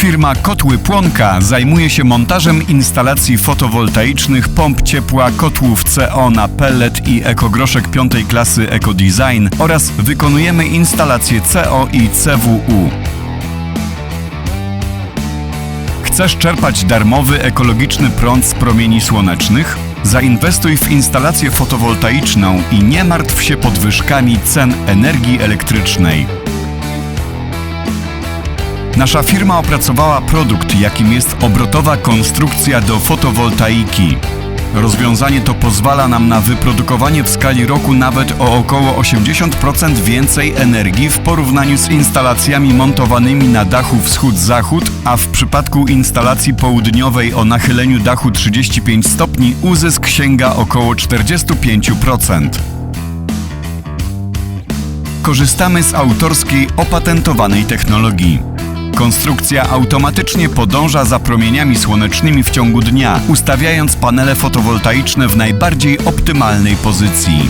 Firma Kotły Płonka zajmuje się montażem instalacji fotowoltaicznych, pomp ciepła, kotłów CO na pellet i ekogroszek piątej klasy EcoDesign oraz wykonujemy instalacje CO i CWU. Chcesz czerpać darmowy, ekologiczny prąd z promieni słonecznych? Zainwestuj w instalację fotowoltaiczną i nie martw się podwyżkami cen energii elektrycznej. Nasza firma opracowała produkt, jakim jest obrotowa konstrukcja do fotowoltaiki. Rozwiązanie to pozwala nam na wyprodukowanie w skali roku nawet o około 80% więcej energii w porównaniu z instalacjami montowanymi na dachu wschód-zachód, a w przypadku instalacji południowej o nachyleniu dachu 35 stopni uzysk sięga około 45%. Korzystamy z autorskiej opatentowanej technologii. Konstrukcja automatycznie podąża za promieniami słonecznymi w ciągu dnia, ustawiając panele fotowoltaiczne w najbardziej optymalnej pozycji.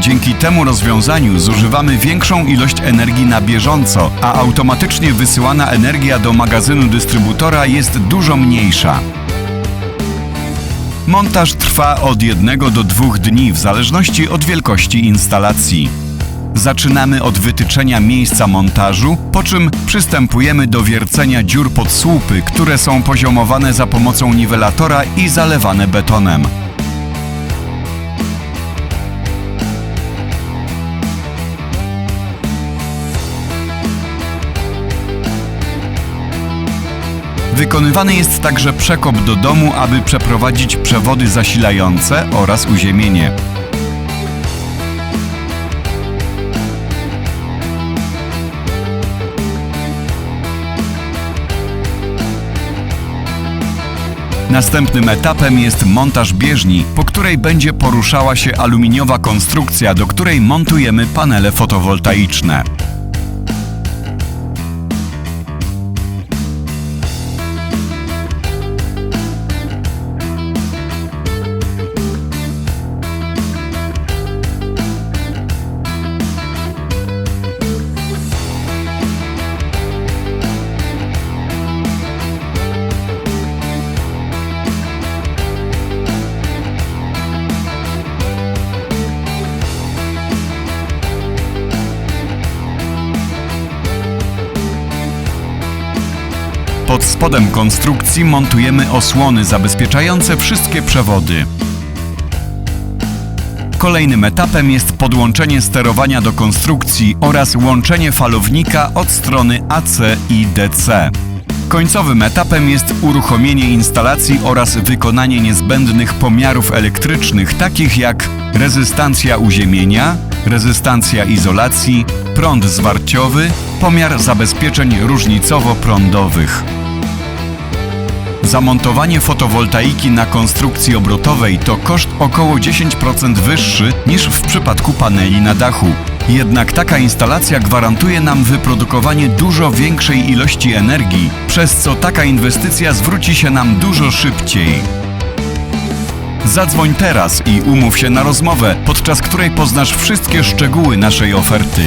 Dzięki temu rozwiązaniu zużywamy większą ilość energii na bieżąco, a automatycznie wysyłana energia do magazynu dystrybutora jest dużo mniejsza. Montaż trwa od jednego do dwóch dni w zależności od wielkości instalacji. Zaczynamy od wytyczenia miejsca montażu, po czym przystępujemy do wiercenia dziur pod słupy, które są poziomowane za pomocą niwelatora i zalewane betonem. Wykonywany jest także przekop do domu, aby przeprowadzić przewody zasilające oraz uziemienie. Następnym etapem jest montaż bieżni, po której będzie poruszała się aluminiowa konstrukcja, do której montujemy panele fotowoltaiczne. Pod spodem konstrukcji montujemy osłony zabezpieczające wszystkie przewody. Kolejnym etapem jest podłączenie sterowania do konstrukcji oraz łączenie falownika od strony AC i DC. Końcowym etapem jest uruchomienie instalacji oraz wykonanie niezbędnych pomiarów elektrycznych, takich jak rezystancja uziemienia, rezystancja izolacji, prąd zwarciowy, pomiar zabezpieczeń różnicowo-prądowych. Zamontowanie fotowoltaiki na konstrukcji obrotowej to koszt około 10% wyższy niż w przypadku paneli na dachu. Jednak taka instalacja gwarantuje nam wyprodukowanie dużo większej ilości energii, przez co taka inwestycja zwróci się nam dużo szybciej. Zadzwoń teraz i umów się na rozmowę, podczas której poznasz wszystkie szczegóły naszej oferty.